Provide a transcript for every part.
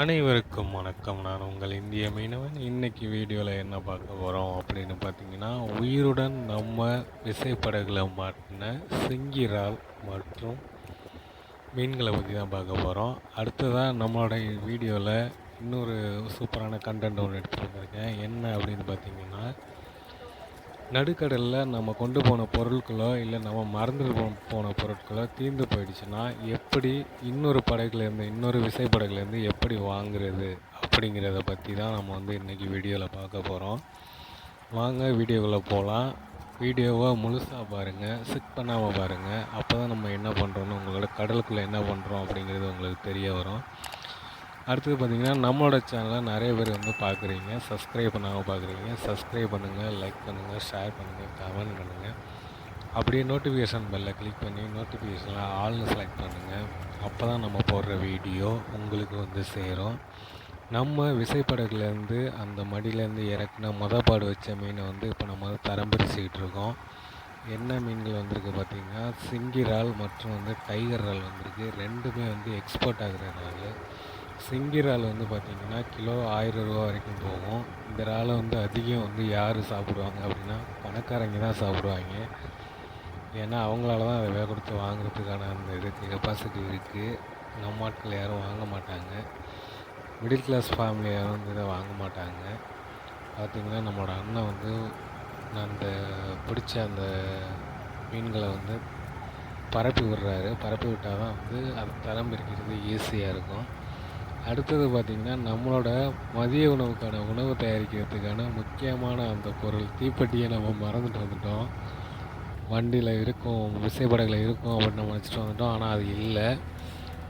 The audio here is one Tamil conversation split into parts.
அனைவருக்கும் வணக்கம். நான் உங்கள் இந்திய மீனவன். இன்னைக்கு வீடியோவில் என்ன பார்க்க போகிறோம் அப்படின்னு பார்த்தீங்கன்னா உயிருடன் நம்ம விசைப்படகுல மாட்டின சிங்கிரால் மற்றும் மீன்களை பற்றி தான் பார்க்க போகிறோம் அடுத்ததாக நம்மளோட வீடியோவில் இன்னொரு சூப்பரான கண்டென்ட் ஒன்று எடுத்துகிட்டு வந்திருக்கேன். என்ன அப்படின்னு பார்த்தீங்கன்னா நடுக்கடலில் நம்ம கொண்டு போன பொருட்களோ இல்லை நம்ம மறந்து போன பொருட்களோ தீர்ந்து போயிடுச்சுன்னா எப்படி இன்னொரு படகுலேருந்து இன்னொரு விசைப்படகுலேருந்து எப்படி வாங்குறது அப்படிங்கிறத பற்றி தான் நம்ம வந்து இன்றைக்கி வீடியோவில் பார்க்க போகிறோம் வாங்க வீடியோக்குள்ளே போகலாம் வீடியோவை முழுசாக பாருங்கள் செக் பண்ணாமல் பாருங்கள் அப்போ தான் நம்ம என்ன பண்ணுறோன்னு உங்களோட கடலுக்குள்ளே என்ன பண்ணுறோம் அப்படிங்கிறது உங்களுக்கு தெரிய வரும். அடுத்தது பார்த்தீங்கன்னா நம்மளோட சேனலை நிறைய பேர் வந்து பார்க்குறீங்க. சப்ஸ்கிரைப் பண்ணாமல் பார்க்குறீங்க. சப்ஸ்கிரைப் பண்ணுங்கள் லைக் பண்ணுங்கள் ஷேர் பண்ணுங்கள் கமெண்ட் பண்ணுங்கள் அப்படியே நோட்டிஃபிகேஷன் பெல்லை கிளிக் பண்ணி நோட்டிஃபிகேஷனில் ஆல்னு செலக்ட் பண்ணுங்கள் அப்போ தான் நம்ம போடுற வீடியோ உங்களுக்கு வந்து சேரும். நம்ம விசைப்படகுலேருந்து அந்த மடியிலேருந்து இறக்குன மொதப்பாடு வச்ச மீனை வந்து இப்போ நம்ம வந்து தரம் பிரிச்சுக்கிட்டு இருக்கோம். என்ன மீன்கள் வந்திருக்கு பார்த்தீங்கன்னா சிங்கிரால் மற்றும் வந்து டைகர் இறால் வந்திருக்கு. ரெண்டுமே வந்து எக்ஸ்போர்ட் ஆகிற இறால். சிங்கி இறால் வந்து பார்த்திங்கன்னா கிலோ ஆயிரம் ரூபா வரைக்கும் போகும். இந்த இறாலை வந்து அதிகம் வந்து யார் சாப்பிடுவாங்க அப்படின்னா பணக்காரங்க தான் சாப்பிடுவாங்க. ஏன்னா அவங்களால தான் அதை விலை கொடுத்து வாங்குறதுக்கான அந்த இதுக்கு கெப்பாசிட்டி இருக்குது நம்ம ஆட்கள் யாரும் வாங்க மாட்டாங்க. மிடில் கிளாஸ் ஃபேமிலி யாரும் வந்து இதை வாங்க மாட்டாங்க. பார்த்திங்கன்னா நம்மளோட அண்ணன் வந்து அந்த பிடிச்ச அந்த மீன்களை வந்து பரப்பி விடுறாரு. பரப்பி விட்டால் தான் வந்து அது தரம் பிரிக்கிறது ஈஸியாக இருக்கும். அடுத்தது பார்த்திங்கன்னா நம்மளோட மதிய உணவுக்கான உணவு தயாரிக்கிறதுக்கான முக்கியமான அந்த பொருள் தீப்பெட்டியை நம்ம மறந்துட்டு வந்துட்டோம். வண்டியில் இருக்கும் விசைப்படகில் இருக்கும் அப்படின்னு நம்ம நினச்சிட்டு வந்துட்டோம். ஆனால் அது இல்லை.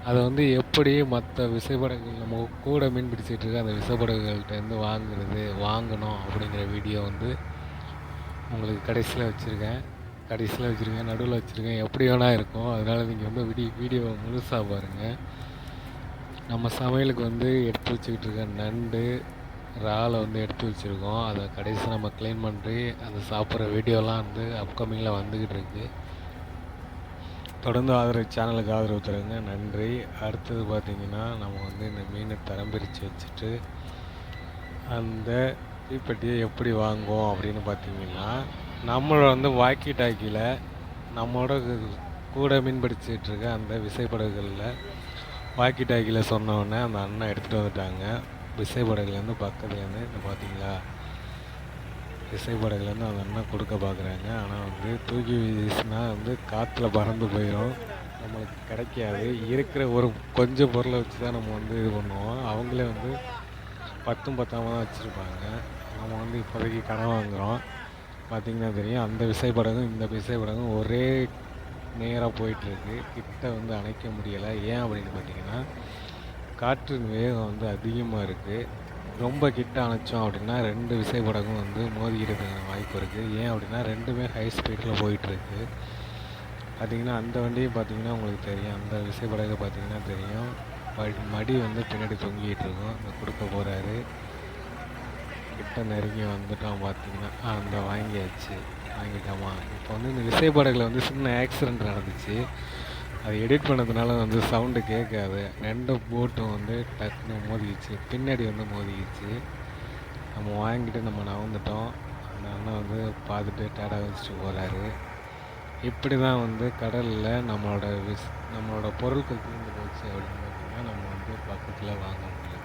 அதை வந்து எப்படி மற்ற விசைப்படகுகள் நம்ம கூட மீன் பிடிச்சிட்டு இருக்க அந்த விசைப்படகுகள்கிட்டேருந்து வாங்குறது வாங்கணும் அப்படிங்கிற வீடியோ வந்து உங்களுக்கு கடைசியில் வச்சுருக்கேன். கடைசியில் வச்சுருக்கேன் நடுவில் வச்சுருக்கேன். எப்படி வேணால் இருக்கும். அதனால் நீங்கள் வந்து வீடியோ வீடியோவை முழுசாக பாருங்கள் நம்ம சமையலுக்கு வந்து எடுத்து வச்சுக்கிட்டு இருக்க நண்டு இறாலை வந்து எடுத்து வச்சுருக்கோம். அதை கடைசி நம்ம க்ளீன் பண்ணி அதை சாப்பிட்ற வீடியோலாம் வந்து அப்கமிங்கில் வந்துக்கிட்டு இருக்கு. தொடர்ந்து ஆதரவு சேனலுக்கு ஆதரவு தருங்க. நன்றி. அடுத்தது பார்த்திங்கன்னா நம்ம வந்து இந்த மீனை தரம் பிரித்து வச்சுட்டு அந்த தீப்பெட்டியை எப்படி வாங்குவோம் அப்படின்னு பார்த்தீங்கன்னா நம்மளோட வந்து வாக்கி டாக்கியில் நம்மளோட கூட மீன் பிடிச்சிட்டு இருக்க அந்த விசைப்படகுகளில் வாக்கி டாக்கியில் சொன்னோடனே அந்த அண்ணன் எடுத்துகிட்டு வந்துட்டாங்க. விசைப்படகுலேருந்து பக்கத்துலேருந்து இந்த பார்த்தீங்களா விசைப்படகுலேருந்து அந்த அண்ணன் கொடுக்க பார்க்குறாங்க ஆனால் வந்து தூக்கி வீசினா வந்து காற்றுல பறந்து போயிடும் நம்மளுக்கு கிடைக்காது. இருக்கிற ஒரு கொஞ்சம் பொருளை வச்சு தான் நம்ம வந்து இது பண்ணுவோம். அவங்களே வந்து பத்தும் பத்தாம தான் வச்சுருப்பாங்க. நம்ம வந்து இப்போதைக்கு கடன் வாங்குகிறோம் பார்த்திங்கன்னா தெரியும். அந்த விசைப்படகும் இந்த விசைப்படகும் ஒரே நேராக போயிட்டுருக்கு. கிட்ட வந்து அணைக்க முடியலை. ஏன் அப்படின்னு பார்த்தீங்கன்னா காற்றின் வேகம் வந்து அதிகமாக இருக்குது ரொம்ப கிட்ட அணைச்சோம் அப்படின்னா ரெண்டு விசைப்படகும் வந்து மோதிக்கிறதுக்கான வாய்ப்பு இருக்குது ஏன் அப்படின்னா ரெண்டுமே ஹை ஸ்பீடில் போயிட்டுருக்கு. பார்த்தீங்கன்னா அந்த வண்டியும் பார்த்தீங்கன்னா உங்களுக்கு தெரியும். அந்த விசைப்படகு பார்த்தீங்கன்னா தெரியும். மடி- மடி வந்து பின்னாடி தொங்கிட்டு இருக்கும். இந்த கொடுக்க போகிறாரு கிட்ட நெருங்கி வந்துட்டோம் பார்த்தீங்கன்னா அந்த வாங்கியாச்சு. வாங்கிட்டோமா. இப்போ வந்து இந்த விசைப்படகுல வந்து சின்ன ஆக்சிடெண்ட் நடந்துச்சு. அது எடிட் பண்ணதுனால வந்து சவுண்டு கேட்காது. ரெண்டு போட்டும் வந்து டக்குன்னு மோதிக்கிச்சு. பின்னாடி வந்து மோதிக்கிச்சு. நம்ம வாங்கிட்டு நம்ம நகர்ந்துட்டோம். அந்த அண்ணன் வந்து பார்த்துட்டு டேடா வச்சுட்டு போகிறாரு இப்படி தான் வந்து கடலில் நம்மளோட விஸ் நம்மளோட பொருட்கள் தீர்ந்து போச்சு அப்படின்னு பார்த்தீங்கன்னா நம்ம வந்து பக்கத்தில் வாங்க முடியும்.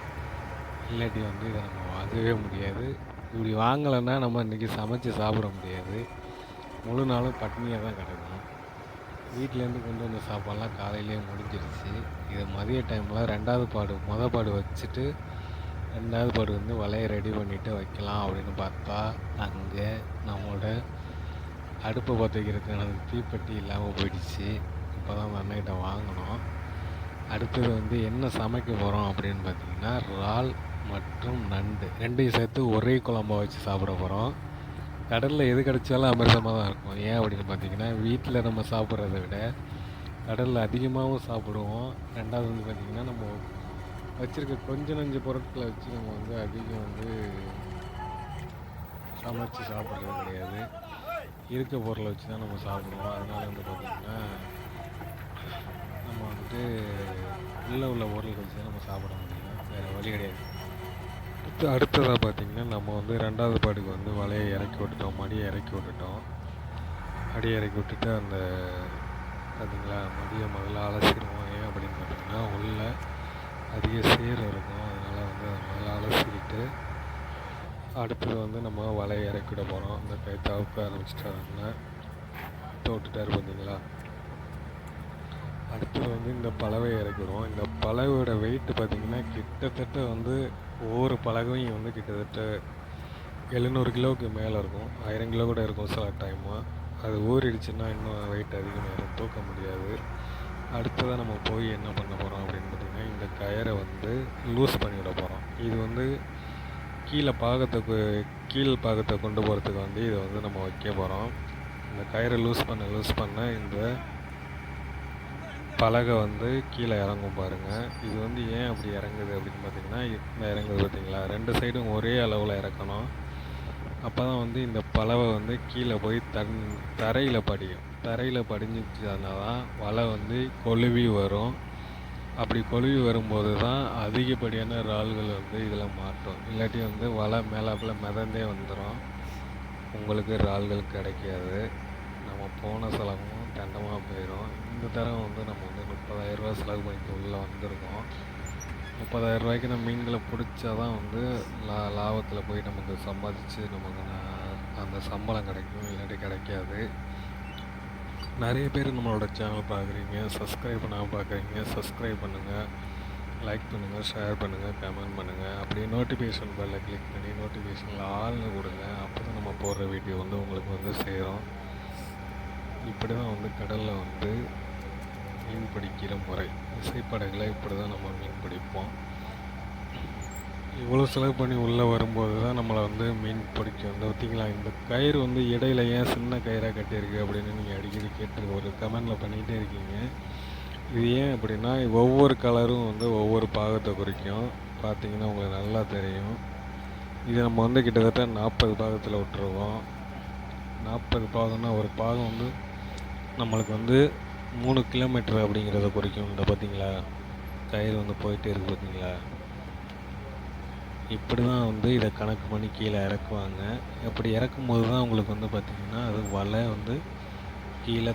இல்லாட்டி வந்து இதை நம்ம வாங்கவே முடியாது. இப்படி வாங்கலைன்னா நம்ம இன்றைக்கி சமைச்சு சாப்பிட முடியாது. முழு நாளும் பட்னியாக தான் கிடக்கும். வீட்டிலேருந்து கொண்டு வந்த சாப்பாடெலாம் காலையிலேயே முடிஞ்சிருச்சு. இது மதிய டைமில் ரெண்டாவது பாடு மொதல் பாடு வச்சுட்டு ரெண்டாவது பாடு வந்து வலையை ரெடி பண்ணிவிட்டு வைக்கலாம் அப்படின்னு பார்த்தா அங்கே நம்மளோட அடுப்பை பற்ற வைக்கிறதுக்கான தீப்பெட்டி இல்லாமல் போயிடுச்சு. இப்போ தான் அந்த அண்ணகிட்ட வாங்கினோம். அடுத்தது வந்து என்ன சமைக்க போகிறோம் அப்படின்னு பார்த்தீங்கன்னா இறால் மற்றும் நண்டு. ரெண்டையும் சேர்த்து ஒரே குழம்பா வச்சு சாப்பிட போகிறோம் கடலில் எது கிடைச்சாலும் அமிர்தமாக தான் இருக்கும். ஏன் அப்படின்னு பார்த்தீங்கன்னா வீட்டில் நம்ம சாப்பிட்றத விட கடலில் அதிகமாகவும் சாப்பிடுவோம். ரெண்டாவது வந்து பார்த்திங்கன்னா நம்ம வச்சுருக்க கொஞ்ச நஞ்ச பொருட்களை வச்சு நம்ம வந்து அதிகம் வந்து சமைச்சு சாப்பிட்றது கிடையாது. இருக்க பொருளை வச்சு தான் நம்ம சாப்பிடுவோம். அதனால வந்து பார்த்திங்கன்னா நம்ம வந்துட்டு உள்ளே உள்ள பொருள் வச்சு தான் நம்ம சாப்பிட முடியும். வேறு வழி கிடையாது. அடுத்து அடுத்ததாக பார்த்தீங்கன்னா நம்ம வந்து ரெண்டாவது பாடுக்கு வந்து வலையை இறக்கி விட்டுட்டோம் மடியை இறக்கி விட்டுட்டோம். மடியை இறக்கி விட்டுட்டு அந்த பார்த்திங்களா மடியை முதல்ல அலசிடுவோம். ஏன் அப்படின்னு பார்த்திங்கன்னா உள்ள அதிக சேர் இருக்கும். அதனால் வந்து அதை முதல்ல அலசிக்கிட்டு அடுத்தது வந்து நம்ம வலையை இறக்கிட போகிறோம் அந்த கை தவுக்க ஆரம்பிச்சிட்டாருன்னா விட்டுட்டாரு பார்த்தீங்களா? அடுத்தது வந்து இந்த பலவையை இறக்கிடுவோம் இந்த பலவையோட வெயிட் பார்த்திங்கன்னா கிட்டத்தட்ட வந்து ஒவ்வொரு பலகையும் வந்து கிட்டத்தட்ட எழுநூறு கிலோவுக்கு மேலே இருக்கும். ஆயிரம் கிலோ கூட இருக்கும் சில டைமாக அது ஊறிடுச்சுன்னா இன்னும் வெயிட் அதிகமாகிடும் தூக்க முடியாது. அடுத்ததாக நம்ம போய் என்ன பண்ண போகிறோம் அப்படின்னு பார்த்திங்கன்னா இந்த கயரை வந்து லூஸ் பண்ணிவிட போகிறோம் இது வந்து கீழே பாகத்தை கீழ் பாகத்தை கொண்டு போகிறதுக்கு வந்து இதை வந்து நம்ம வைக்க போகிறோம் இந்த கயிறை லூஸ் பண்ண லூஸ் பண்ண இந்த பலகை வந்து கீழே இறங்கும் பாருங்கள் இது வந்து ஏன் அப்படி இறங்குது அப்படின்னு பார்த்தீங்கன்னா இந்த இறங்குது பார்த்தீங்களா ரெண்டு சைடும் ஒரே அளவில் இறக்கணும். அப்போ தான் வந்து இந்த பலவை வந்து கீழே போய் தன் தரையில் படியும். தரையில் படிஞ்சிச்சுனா தான் வலை வந்து கொழுவி வரும். அப்படி கொழுவி வரும்போது தான் அதிகப்படியான இறால்கள் வந்து இதில் மாட்டும். இல்லாட்டி வந்து வலை மேலாப்பில் மிதந்தே வந்துடும் உங்களுக்கு இறால்கள் கிடைக்காது. நம்ம போன செலவும் தண்டமாக போயிடும் இந்த தரம் வந்து நம்ம வந்து முப்பதாயிரரூவா செலவு பண்ணிட்டு உள்ளே வந்திருக்கோம். முப்பதாயிரரூவாய்க்கு நம்ம மீன்களை பிடிச்சா தான் வந்து லா லாபத்தில் போய் நமக்கு சம்பாதிச்சு நமக்கு அந்த சம்பளம் கிடைக்கும் இல்லாட்டி கிடைக்காது. நிறைய பேர் நம்மளோட சேனல் பார்க்குறீங்க சப்ஸ்கிரைப் பண்ணாமல் பார்க்குறீங்க சப்ஸ்கிரைப் பண்ணுங்கள் லைக் பண்ணுங்கள் ஷேர் பண்ணுங்கள் கமெண்ட் பண்ணுங்கள் அப்படியே நோட்டிஃபிகேஷன் பெல்லை கிளிக் பண்ணி நோட்டிஃபிகேஷனில் ஆள்னு கொடுங்க. அப்போ தான் நம்ம போடுற வீடியோ வந்து உங்களுக்கு வந்து சேரும். இப்படி தான் வந்து கடலில் வந்து மீன் பிடிக்கிற முறை. விசைப்படகுல இப்படி தான் நம்ம மீன் பிடிப்போம். இவ்வளோ செலவு பண்ணி உள்ளே வரும்போது தான் நம்மளை வந்து மீன் பிடிக்க வந்து பார்த்தீங்களா? இந்த கயிறு வந்து இடையில ஏன் சின்ன கயிறாக கட்டியிருக்கு அப்படின்னு நீங்கள் அடிக்கடி கேட்டு ஒரு கமெண்டில் பண்ணிகிட்டே இருக்கீங்க. இது ஏன் அப்படின்னா ஒவ்வொரு கலரும் வந்து ஒவ்வொரு பாகத்தை குறிக்கும். பார்த்தீங்கன்னா உங்களுக்கு நல்லா தெரியும். இது நம்ம வந்து கிட்டத்தட்ட நாற்பது பாகத்தில் விட்டுருவோம். நாற்பது பாகம்னா ஒரு பாகம் வந்து நம்மளுக்கு வந்து மூணு கிலோமீட்டர் அப்படிங்கிறத குறிக்கும். இந்த பார்த்தீங்களா? கயிறு வந்து போயிட்டே இருக்கு பார்த்தீங்களா? இப்படி தான் வந்து இதை கணக்கு பண்ணி கீழே இறக்குவாங்க. அப்படி இறக்கும் போது தான் உங்களுக்கு வந்து பார்த்திங்கன்னா அது வலை வந்து கீழே